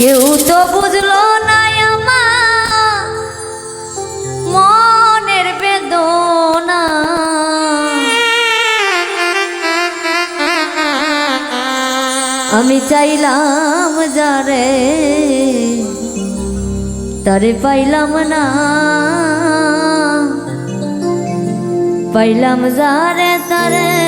কেউ তো বুঝলো না আমার মনের বেদনা। আমি চাইলাম যারে, তারে পাইলাম না। পাইলাম যারে, তারে